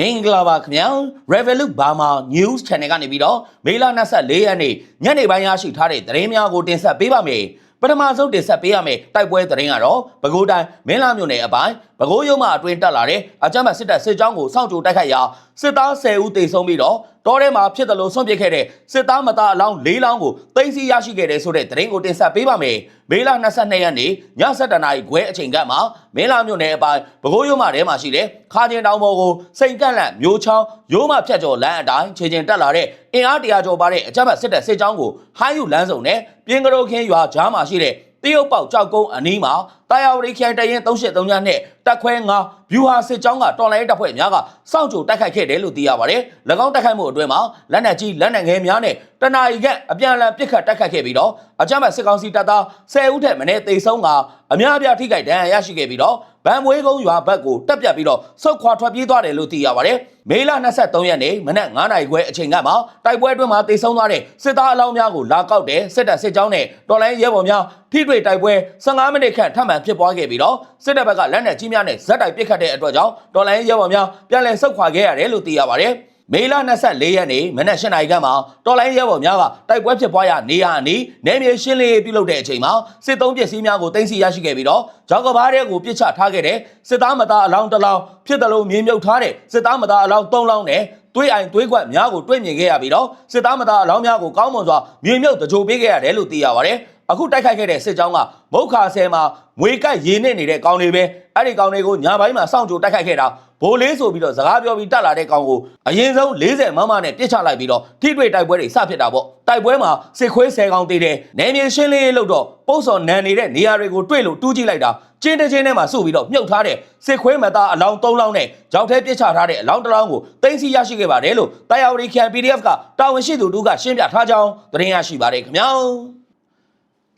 မင်္ဂလာပါခင်ဗျာ Revolut Burma News Channel ကနေပြီးတော့မေလ24ရက်နေ့ညနေပိုင်းရရှိထားတဲ့သတင်းများကိုတင်ဆက်ပေးပါမယ်ပထမဆုံးတင်ဆက်ပေးရမယ့်တိုက်ပွဲသတင်းကတော့ပဲခူးတိုင်းမင်းလာမြို့နယ်အပိုင်းပဲခူးရုံးမှအတွင်းတက်လာတဲ့အကြမ်းဖက်စစ်တပ်စစ်ကြောင်းကိုစောင့်ကြိုတိုက်ခိုက်ရာစစ်သား10ဦးသေဆုံးပြီးတော့တောထဲမှာဖြစ်တယ်လို့ဆွန့်ပစ်ခဲ့တဲ့စစ်သားမသားအလောင်း၄လောင်းကိုသိမ်းဆည်းရရှိခဲ့တဲ့ဆိုတဲ့သတင်းကိုတင်ဆက်ပေးပါမယ်မေလ22ရက်နေ့ည7:00နာရီခွဲအချိန်ကမှမင်းလာမြို့နယ်အပိုင်းပဲခူးရုံးမှထဲမှာရှိတဲ့ခါကျင်တောင်ပေါ်ကိုစိန်ကန့်လန့်မျိုးချောင်းရိုးမဖြတ်ကျော်လမ်းအတိုင်းခြေချင်းတက်လာတဲ့အင်အားတရာကျော်ပါတဲ့အကြမ်းဖက်စစ်တပ်စစ်ကြောင်းကိုဟိုင်းယူလမ်းစုံနဲ့ပြင်းကလေးခင်းရွာကြားမှာရှိတဲ့တရုတ်ပေါက်ကြောက်ကုန်းအနီးမှာတာယာဝတီခိုင်တရင်383ညနဲ့ တက်ခွဲ9ဗျူဟာစစ်ကြောင်းကတော်လိုင်းတပ်ဖွဲ့များကစောင့်ကြိုတိုက်ခိုက်ခဲ့တယ်လို့သိရပါတယ်။၎င်းတိုက်ခိုက်မှုအတွင်းမှာလက်နက်ကြီးလက်နက်ငယ်များနဲ့တနအီကအပြန်အလှန်ပစ်ခတ်တိုက်ခိုက်ခဲ့ပြီးတော့အကြမ်းဖက်စစ်ကောင်စီတပ်သား10ဦးထက်မနည်းသေဆုံးကအများအပြားထိခိုက်ဒဏ်ရာရရှိခဲ့ပြီးတော့ဗန်မွေးကုန်းရွာဘက်ကိုတက်ပြတ်ပြီးတော့ဆုတ်ခွာထွက်ပြေးသွားတယ်လို့သိရပါတယ်။မေလ23ရက်နေ့မနက်9:00နာရီခွဲအချိန်ကမှတိုက်ပွဲအတွင်းမှာသေဆုံးသွားတဲ့စစ်သားအလောင်းများကိုလာကောက်တဲ့စစ်တပ်စစ်ကြောင်းနဲ့တော်လိုင်းရဲဘော်များထိတွေ့တိုက်ပွဲ15မိနစ်ခန့်ထပ်မံဖြစ်ပွားခဲ့ပြီးတော့စစ်တပ်ဘက်ကလက်နက်ကြီးများနဲ့ဇက်တိုက်ပစ်ခတ်တဲ့အတွက်ကြောင့်တော်လိုင်းရဲဘော်များပြန်လည်ဆုတ်ခွာခဲ့ရတယ်လို့သိရပါတယ်။မေလ24ရက်နေ့မနက်၈နာရီခန့်မှာတော်လိုင်းရဲဘော်များကတိုက်ပွဲဖြစ်ပွားရာနေရာအနီးနယ်မြေရှင်းလင်းရေးပြုလုပ်တဲ့အချိန်မှာစစ်သုံးပစ္စည်းများကိုတင်စီရရှိခဲ့ပြီးတော့ကြောက်ကဘားတဲ့ကိုပစ်ချထားခဲ့တဲ့စစ်သားမသားအလောင်းတစ်လောင်းဖြစ်တယ်လို့မြင်မြုပ်ထားတဲ့စစ်သားမသားအလောင်း၃လောင်းနဲ့သွေးအိမ်သွေးခွက်များကိုတွေ့မြင်ခဲ့ရပြီးတော့စစ်သားမသားအလောင်းများကိုကောင်းမွန်စွာမြင်မြုပ်တကြိုပေးခဲ့ရတယ်လို့သိရပါတယ်။အခုတိုက်ခိုက်ခဲ့တဲ့စစ်ကြောင်းကမုတ်ခါဆဲမှာငွေကတ်ရင်းနေနေတဲ့ကောင်တွေပဲ အဲ့ဒီကောင်တွေကိုညာဘိုင်းမှာစောင့်ကြိုတိုက်ခိုက်ခဲ့တာဘိုးလေးဆိုပြီးတော့စကားပြောပြီးတက်လာတဲ့ကောင်ကိုအရင်ဆုံး40မမနဲ့ပြစ်ချလိုက်ပြီးတော့ထိတွေ့တိုက်ပွဲတွေစဖြစ်တာပေါ့တိုက်ပွဲမှာစစ်ခွေး10ကောင်တည်တဲ့နယ်မြေရှင်းလင်းရေးလုပ်တော့ပုတ်စော်နန်နေတဲ့နေရာတွေကိုတွေ့လို့တူးကြည့်လိုက်တာကျင်းတစ်ချင်းထဲမှာစုပြီးတော့မြုပ်ထားတဲ့စစ်ခွေးမသားအလောင်း3လောင်းနဲ့ကြောက်ထဲပြစ်ချထားတဲ့အလောင်းတစ်လောင်းကိုတင်စီရရှိခဲ့ပါတယ်လို့တာယာဝတီခရိုင် PDF ကတာဝန်ရှိသူတို့ကရှင်းပြထားကြောင်းသတင်းရရှိပါတယ်ခင်ဗျာ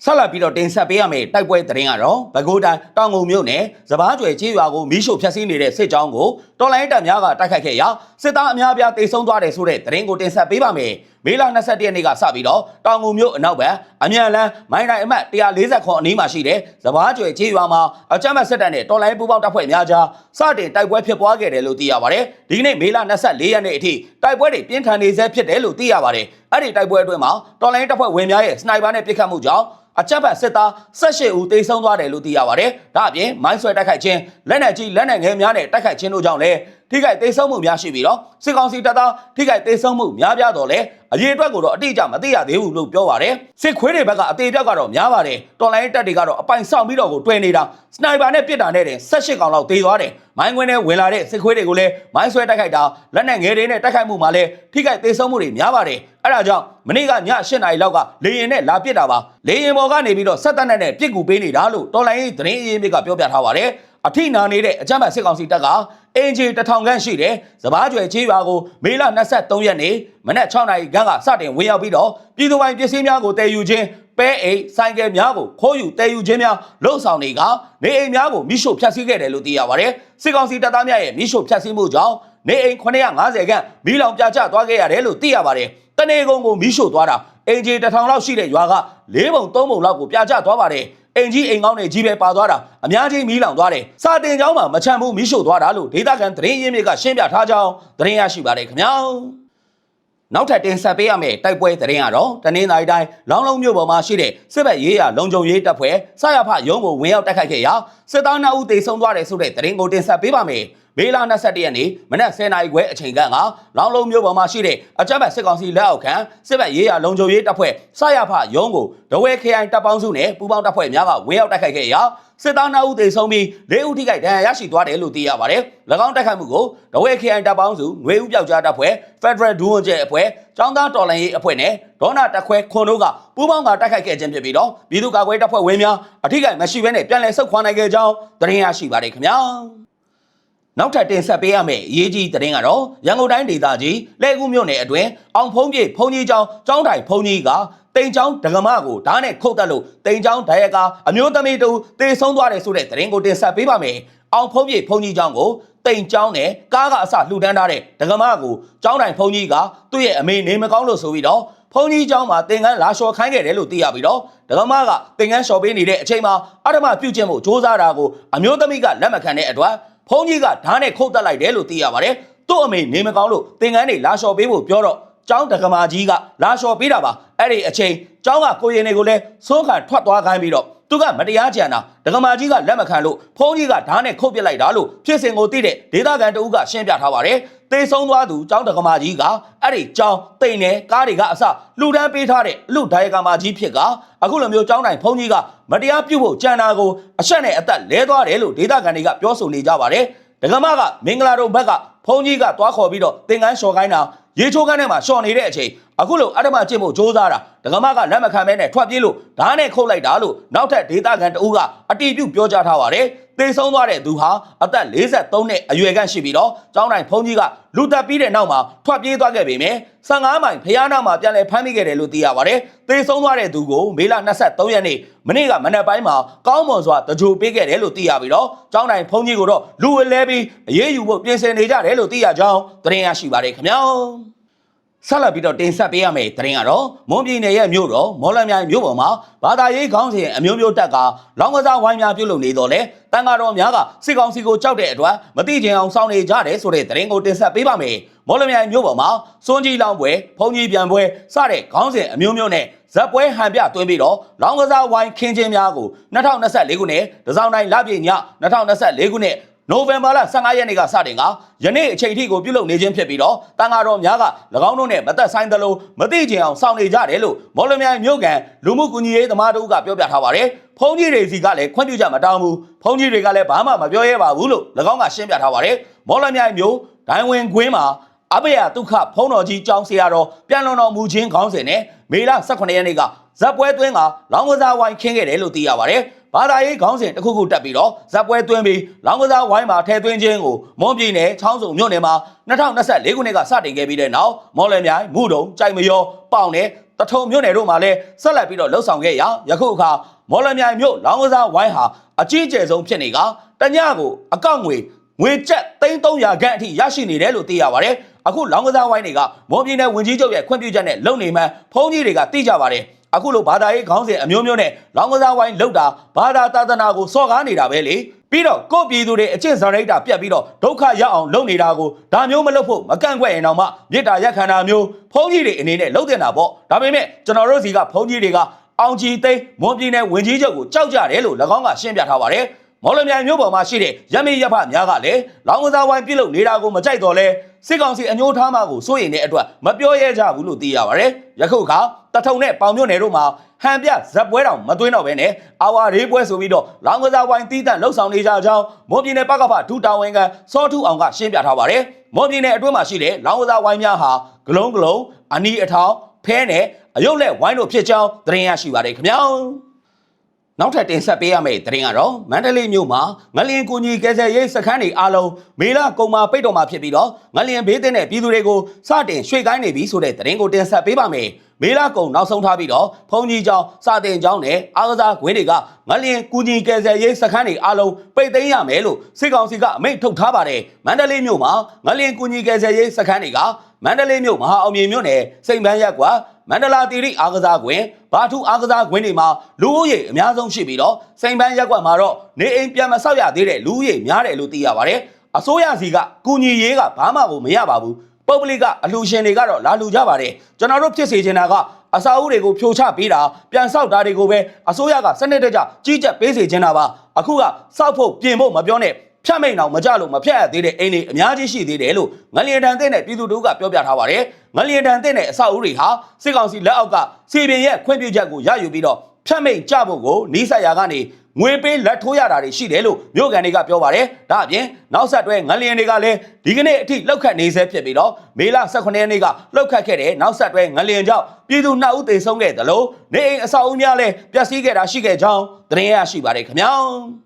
ဆက်လက်ပြီးတော့တင်ဆက်ပေးရမယ့်တိုက်ပွဲသတင်းကတော့ပဲခူးတိုင်းတောင်ငုံမြို့နယ်စပားကျွယ်ကြီးရွာကိုမီးရှို့ဖျက်ဆီးနေတဲ့စစ်ကြောင်းကိုတော်လိုင်းတပ်များကတိုက်ခိုက်ခဲ့ရာစစ်သားအများအပြားတေဆုံးသွားတယ်ဆိုတဲ့သတင်းကိုတင်ဆက်ပေးပါမယ်။ မေလ21ရက်နေ့ကစပြီးတော့တောင်ငုံမြို့အနောက်ဘက်အမြန်လန်းမိုင်းတိုင်းအမှတ်140ခွန်အနီးမှာရှိတဲ့စပားကျွယ်ကြီးရွာမှာအကြမ်းဖက်စစ်တပ်နဲ့တော်လိုင်းပူးပေါင်းတပ်ဖွဲ့များကြားစတင်တိုက်ပွဲဖြစ်ပွားခဲ့တယ်လို့သိရပါတယ်။ဒီကနေ့မေလ24ရက်နေ့အထိတိုက်ပွဲတွေပြင်းထန်နေဆဲဖြစ်တယ်လို့သိရပါတယ်။အဲ့ဒီတိုက်ပွဲအတွင်းမှာတော်လိုင်းတပ်ဖွဲ့ဝင်များရဲ့စနိုက်ပါနဲ့ပစ်ခတ်မှုကြောင့်အကြက်ဖက်စစ်သား18ဦးသေဆုံးသွားတယ်လို့သိရပါတယ်။ဒါအပြင်မိုင်းဆွဲတိုက်ခိုက်ခြင်းလက်နက်ကြီးလက်နက်ငယ်များနဲ့တိုက်ခိုက်ခြင်းတို့ကြောင့်လည်း ထိခိုက်သေဆုံးမှုများရှိပြီးတော့စစ်ကောင်စီတပ်သားထိခိုက်သေဆုံးမှုများပြားတော့လဲအရေးအတွက်ကိုတော့အတိအကျမသိရသေးဘူးလို့ပြောပါတယ်။စစ်ခွေးတွေဘက်ကအသေးပြောက်ကတော့များပါတယ်။တော်လိုင်းတပ်တွေကတော့အပိုင်ဆောင်ပြီးတော့ကိုတွဲနေတာစနိုက်ပါနဲ့ပစ်တာနဲ့တင်18ကောင်လောက်သေသွားတယ်။မိုင်းခွင်းနဲ့ဝင်လာတဲ့စစ်ခွေးတွေကိုလည်းမိုင်းဆွဲတိုက်ခိုက်တာလက်နက်ငယ်တွေနဲ့တိုက်ခိုက်မှုမှာလည်းထိခိုက်သေဆုံးမှုတွေများပါတယ်။အဲဒါကြောင့်မနေ့ကည8နာရီလောက်ကလေရင်နဲ့လာပစ်တာပါ။လေရင်ပေါ်ကနေပြီးတော့ဆက်တက်နဲ့ပြစ်ကူပေးနေတာလို့တော်လိုင်းရေးသတင်းအရင်းမြစ်ကပြောပြထားပါတယ်။ အထိနာနေတဲ့အကြမ်းဖက်စစ်ကောင်စီတပ်ကအင်ဂျီတထောင်ခန့်ရှိတဲ့စပားကျွယ်ချေးရွာကိုမေလ23ရက်နေ့မနက်6နာရီခန့်ကစတင်ဝင်ရောက်ပြီးတော့ပြည်သူပိုင်ပစ္စည်းများကိုတည်ယူခြင်းပဲအိမ်ဆိုင်ကယ်များကိုခိုးယူတည်ယူခြင်းများလှုပ်ဆောင်နေကနေအိမ်များကိုမိရှို့ဖျက်ဆီးခဲ့တယ်လို့သိရပါတယ်စစ်ကောင်စီတပ်သားများရဲ့မိရှို့ဖျက်ဆီးမှုကြောင့်နေအိမ်950ခန့်မိလောင်ပြကျသွားခဲ့ရတယ်လို့သိရပါတယ်တနေကုန်ကိုမိရှို့သွားတာအင်ဂျီတစ်ထောင်လောက်ရှိတဲ့ရွာက၄ပုံ၃ပုံလောက်ကိုပြကျသွားပါတယ် အင်ကြီးအိမ်ကောင်းတွေကြီးပဲပါသွားတာအများကြီးမီးလောင်သွားတယ်စာတင်ကျောင်းမှာမချမ်းဘူးမီးရှို့သွားတာလို့ဒေသခံသတင်းရင်းမြစ်ကရှင်းပြထားကြောင်းသတင်းရရှိပါတယ်ခင်ဗျာနောက်ထပ်တင်ဆက်ပေးရမယ့်တိုက်ပွဲသတင်းကတော့တနင်္သာရီတိုင်းလောင်းလုံးမြို့ပေါ်မှာရှိတဲ့စစ်ဘက်ရေးရလုံခြုံရေးတပ်ဖွဲ့စရဖရုံးကိုဝင်ရောက်တိုက်ခိုက်ခဲ့ရာစစ်သား2ဦးသေဆုံးသွားတယ်ဆိုတဲ့သတင်းကိုတင်ဆက်ပေးပါမယ်။ မေလ21ရက်နေ့မနက်10:00နာရီခွဲအချိန်ကလောင်းလုံးမြို့ပေါ်မှာရှိတဲ့အကြမ်းဖက်စစ်ကောင်စီလက်အောက်ခံစစ်ဘက်ရေးရလုံခြုံရေးတပ်ဖွဲ့စရဖရုံးကိုဒဝဲခရိုင်တပ်ပေါင်းစုနဲ့ပူးပေါင်းတပ်ဖွဲ့များကဝင်ရောက်တိုက်ခိုက်ခဲ့ရာစစ်သား2ဦးသေဆုံးပြီး4ဦးထိခိုက်ဒဏ်ရာရရှိသွားတယ်လို့သိရပါတယ်။၎င်းတိုက်ခိုက်မှုကိုဒဝဲခရိုင်တပ်ပေါင်းစုຫນွေဦးပြောက်ကြားတပ်ဖွဲ့ Federal ဒူးဝန်ကျဲအဖွဲ့ចောင်းသားတော်လှန်ရေးအဖွဲ့နဲ့ဒေါနာတက်ခွဲခွန်တို့ကပူးပေါင်းကတိုက်ခိုက်ခဲ့ခြင်းဖြစ်ပြီးတော့ပြည်သူ့ကာကွယ်တပ်ဖွဲ့ဝင်များအထိခိုက်မရှိဘဲနဲ့ပြန်လည်ဆုတ်ခွာနိုင်ခဲ့ကြောင်းသတင်းရရှိပါတယ်ခင်ဗျာ။ နောက်ထပ်တင်ဆက်ပေးရမယ့်အရေးကြီးသတင်းကတော့ရန်ကုန်တိုင်းဒေသကြီးလဲကူးမြို့နယ်အတွင်းအောင်ဖုံးပြေဖုံးကြီးကျောင်းကျောင်းတိုင်ဖုံးကြီးကတိန်ချောင်းဒဂမကိုဓာတ်နဲ့ခုတ်တက်လို့တိန်ချောင်းဒရက်ကအမျိုးသမီးတူတေဆုံးသွားတယ်ဆိုတဲ့သတင်းကိုတင်ဆက်ပေးပါမယ်။အောင်ဖုံးပြေဖုံးကြီးကျောင်းကိုတိန်ချောင်းနဲ့ကားကအစလှူဒန်းထားတဲ့ဒဂမကိုကျောင်းတိုင်ဖုံးကြီးကသူ့ရဲ့အမေနေမကောင်းလို့ဆိုပြီးတော့ဖုံးကြီးကျောင်းမှာသင်္ကန်းလာလျှော်ခိုင်းခဲ့တယ်လို့သိရပြီးတော့ဒဂမကသင်္ကန်းလျှော်ပေးနေတဲ့အချိန်မှာအဓမ္မပြုတ်ကျင့်မှုစ조사တာကိုအမျိုးသမီးကလက်မခံတဲ့အတွက် ဖုံးကြီးကဓာတ်နဲ့ခုတ်တက်လိုက်တယ်လို့သိရပါတယ်သူ့အမေနေမကောင်းလို့သင်္ကန်းတွေလာလျှော်ပေးဖို့ပြောတော့ကျောင်းတက္ကမကြီးကလာလျှော်ပေးတာပါအဲ့ဒီအချိန်ကျောင်းကကိုရင်တွေကိုလည်းစိုးခံထွက်သွားခိုင်းပြီးတော့ သူကမတရားကြံတာဒကမာကြီးကလက်မခံလို့ဖုန်းကြီးကဓာတ်နဲ့ခုတ်ပစ်လိုက်တာလို့ဖြစ်စဉ်ကိုသိတဲ့ဒေသခံတဦးကရှင်းပြထားပါတယ်။တေဆုံးသွားသူကျောင်းဒကမာကြီးကအဲ့ဒီကျောင်းတိန်နဲ့ကားတွေကအစလူတန်းပေးထားတဲ့အလူဒိုင်ကမာကြီးဖြစ်ကအခုလိုမျိုးကျောင်းတိုင်ဖုန်းကြီးကမတရားပြုတ်ဖို့ကြံတာကိုအဆက်နဲ့အသက်လဲသွားတယ်လို့ဒေသခံတွေကပြောဆိုနေကြပါတယ်။ဒကမာကမင်္ဂလာတို့ဘက်ကဖုန်းကြီးကသွားခေါ်ပြီးတော့သင်္ကန်းလျှော်ခိုင်းတာရေချိုးကန်းထဲမှာရှော်နေတဲ့အချိန် အခုလိုအတ္တမကျင့်ဖို့စ조사တာဒကမကလက်မခံမဲနဲ့ထွက်ပြေးလို့ဓာတ်နဲ့ခုတ်လိုက်တာလို့နောက်ထပ်ဒေသခံတဦးကအတီးပြုတ်ပြောကြားထားပါတယ်သေဆုံးသွားတဲ့သူဟာအသက်43နှစ်အရွယ်ခန့်ရှိပြီးတော့ကျောင်းတိုင်းဖုန်းကြီးကလူတက်ပြီးတဲ့နောက်မှာထွက်ပြေးသွားခဲ့ပေမယ့်15မိုင်ဖျားနာမှာပြန်လည်ဖမ်းမိခဲ့တယ်လို့သိရပါတယ်သေဆုံးသွားတဲ့သူကိုမေလ23ရက်နေ့မနေ့ကမနက်ပိုင်းမှာကောင်းမွန်စွာတကြိုပေးခဲ့တယ်လို့သိရပြီးတော့ကျောင်းတိုင်းဖုန်းကြီးကိုတော့လူဝဲလဲပြီးအရေးယူဖို့ပြင်ဆင်နေကြတယ်လို့သိရကြောင်းသတင်းရရှိပါတယ်ခင်ဗျာ ဆက်လက်ပြီးတော့တင်ဆက်ပေးရမယ့်သတင်းကတော့မွန်ပြည်နယ်ရဲ့မြို့တော်မော်လမြိုင်မြို့ပေါ်မှာဘာသာရေးခေါင်းစဉ်အမျိုးမျိုးတက်ကလောင်းကစားဝိုင်းများပြုလုပ်နေတော့လေတန်ဃာတော်များကစစ်ကောင်စီကိုကြောက်တဲ့အတွက်မတိကျင်အောင်စောင့်နေကြတယ်ဆိုတဲ့သတင်းကိုတင်ဆက်ပေးပါမယ်မော်လမြိုင်မြို့ပေါ်မှာစွန်ကြီးလောင်းပွဲဖုန်ကြီးပြန်ပွဲစတဲ့ခေါင်းစဉ်အမျိုးမျိုးနဲ့ဇက်ပွဲဟန်ပြတွင်းပြီးတော့လောင်းကစားဝိုင်းခင်းချင်းများကို2024ခုနှစ်တစောင်းတိုင်းလပြည့်ည2024ခုနှစ် နိုဝင်ဘာလ15ရက်နေ့ကစတင်ကယနေ့အချိန်ထိကိုပြုလုပ်နေခြင်းဖြစ်ပြီးတော့တန်ဃာတော်များက၎င်းတို့နဲ့မသက်ဆိုင်သလိုမသိကျင်အောင်စောင့်နေကြတယ်လို့မော်လမြိုင်မြို့ကန်လူမှုကူညီရေးသမားတို့ကပြောပြထားပါတယ်။ဖုန်းကြီးတွေစီကလည်းခွင့်ပြုချက်မတောင်းဘူး။ဖုန်းကြီးတွေကလည်းဘာမှမပြောရဲပါဘူးလို့၎င်းကရှင်းပြထားပါတယ်။မော်လမြိုင်မြို့ဒိုင်းဝင်ကွင်းမှာအဘယဒုက္ခဖုံးတော်ကြီးကျောင်းဆရာတော်ပြန်လွန်တော်မူခြင်းခေါင်းစဉ်နဲ့မေလ18ရက်နေ့ကဇက်ပွဲသွင်းကလောင်းကစားဝိုင်းခင်းခဲ့တယ်လို့သိရပါတယ်။ ဘာသာရေးခေါင်းစဉ်တစ်ခုခုတက်ပြီးတော့ဇက်ပွဲသွင်းပြီးလောင်းကစားဝိုင်းမှာထည့်သွင်းခြင်းကိုမွန်ပြည်နယ်ချောင်းစုံမြို့နယ်မှာ2024ခုနှစ်ကစတင်ခဲ့ပြီးတဲ့နောက်မော်လမြိုင်မှုတုံကြိုက်မရောပေါင်နဲ့တထုံမြို့နယ်တို့မှာလည်းဆက်လက်ပြီးတော့လှုပ်ဆောင်ခဲ့ရယခုအခါမော်လမြိုင်မြို့လောင်းကစားဝိုင်းဟာအကြီးအကျယ်ဆုံးဖြစ်နေကတညကိုအကောက်ငွေငွေကျပ်300ခန့်အထိရရှိနေတယ်လို့သိရပါတယ်အခုလောင်းကစားဝိုင်းတွေကမွန်ပြည်နယ်ဝင်ကြီးချုပ်ရဲ့ခွင့်ပြုချက်နဲ့လုပ်နေမှန်းဖုန်းကြီးတွေကသိကြပါတယ် အခုလိုဘာသာရေးခေါင်းစဉ်အမျိုးမျိုးနဲ့လောင်းကစားဝိုင်းလောက်တာဘာသာသာသနာကိုစော်ကားနေတာပဲလေပြီးတော့ကိုယ့်ပြည်သူတွေအကျင့်စာရိတ္တာပြတ်ပြီးတော့ဒုက္ခရောက်အောင်လုပ်နေတာကိုဒါမျိုးမလုပ်ဖို့မကန့်ကွက်ရင်တော့မှမေတ္တာရက်ခံတာမျိုးဖုန်းကြီးတွေအနေနဲ့လုပ်တင်တာပေါ့ဒါပေမဲ့ကျွန်တော်တို့စီကဖုန်းကြီးတွေကအောင်ကြည်သိန်းမွန်ပြည်နယ်ဝင်ကြီးချုပ်ကိုကြောက်ကြတယ်လို့၎င်းကရှင်းပြထားပါတယ် မော်လမြိုင်မြို့ပေါ်မှာရှိတဲ့ရမေရဖများကလည်းလောင်းကစားဝိုင်းပြုတ်လုပ်နေတာကိုမကြိုက်တော့လဲစစ်ကောင်စီအညိုးထားမှကိုစိုးရိမ်တဲ့အတွက်မပြောရဲကြဘူးလို့သိရပါတယ်။ယခုအခါတထုံနဲ့ပေါင်မြို့နယ်တို့မှာဟန်ပြဇက်ပွဲတောင်မသွင်းတော့ဘဲနဲ့အာဝါရေးပွဲဆိုပြီးတော့လောင်းကစားဝိုင်းတီးတန့်လှုပ်ဆောင်နေကြကြောင်းမွန်ပြည်နယ်ပကဖဒူတာဝန်ကစောထုအောင်ကရှင်းပြထားပါတယ်။မွန်ပြည်နယ်အတွင်းမှာရှိတဲ့လောင်းကစားဝိုင်းများဟာဂလုံးဂလုံးအနီအထောင်ဖဲနဲ့အယုတ်လက်ဝိုင်းတို့ဖြစ်ကြောင်းသတင်းရရှိပါတယ်ခင်ဗျာ။ နောက်ထပ်တင်ဆက်ပေးရမယ့်သတင်းကတော့မန္တလေးမြို့မှာငလျင်ကူညီကယ်ဆယ်ရေးစခန်းတွေအားလုံးမေလကုံမှာပိတ်တော်မှာဖြစ်ပြီးတော့ငလျင်ဘေးသင့်တဲ့ပြည်သူတွေကိုစတင်ရွှေ့ကိုင်းနေပြီဆိုတဲ့သတင်းကိုတင်ဆက်ပေးပါမယ်။မေလကုံနောက်ဆုံးထားပြီးတော့ဖုန်ကြီးကျောင်းစတင်ကျောင်းနဲ့အားကစားကွင်းတွေကငလျင်ကူညီကယ်ဆယ်ရေးစခန်းတွေအားလုံးပိတ်သိမ်းရမယ်လို့စစ်ကောင်စီကအမိန့်ထုတ်ထားပါတယ်။မန္တလေးမြို့မှာငလျင်ကူညီကယ်ဆယ်ရေးစခန်းတွေကမန္တလေးမြို့မဟာအောင်မြေမြို့နယ်စိန်ပန်းရက်ကွာ မန္တလာတီရိအားကစားကွင်းဘာထုအားကစားကွင်းတွေမှာလူဦးရေအများဆုံးရှိပြီးတော့စိန်ပန်းရက်ကွက်မှာတော့နေအိမ်ပြန်မဆောက်ရသေးတဲ့လူဦးရေများတယ်လို့သိရပါတယ်အစိုးရစီကကူညီရေးကဘာမှကိုမရပါဘူးပုဂ္ဂလိကအလှူရှင်တွေကတော့လာလှူကြပါတယ်ကျွန်တော်တို့ဖြစ်စေချင်တာကအစာအုပ်တွေကိုဖြိုချပေးတာပြန်ဆောက်တာတွေကိုပဲအစိုးရကစနစ်တကျကြီးကြပ်ပေးစေချင်တာပါအခုကစောက်ဖို့ပြင်ဖို့မပြောနဲ့ ဖြတ်မိန်အောင်မကြလို့မဖြတ်ရသေးတဲ့အိမ်တွေအများကြီးရှိသေးတယ်လို့ငလျင်တန်တဲ့နဲ့ပြည်သူတို့ကပြောပြထားပါတယ်ငလျင်တန်တဲ့နဲ့အဆောက်အဦတွေဟာစစ်ကောင်စီလက်အောက်ကစီပင်ရဲ့ခွင့်ပြုချက်ကိုရယူပြီးတော့ဖြတ်မိန်ကြဖို့ကိုနီးစပ်ရာကနေငွေပေးလက်ထိုးရတာတွေရှိတယ်လို့မြို့ကန်တွေကပြောပါတယ်ဒါအပြင်နောက်ဆက်တွဲငလျင်တွေကလည်းဒီကနေ့အထိလောက်ခတ်နေဆဲဖြစ်ပြီးတော့မေလ18ရက်နေ့ကလောက်ခတ်ခဲ့တဲ့နောက်ဆက်တွဲငလျင်ကြောင့်ပြည်သူ2ဦးသေဆုံးခဲ့တယ်လို့နေအိမ်အဆောက်အဦများလည်းပျက်စီးခဲ့တာရှိခဲ့ကြောင်းသတင်းရရှိပါတယ်ခင်ဗျာ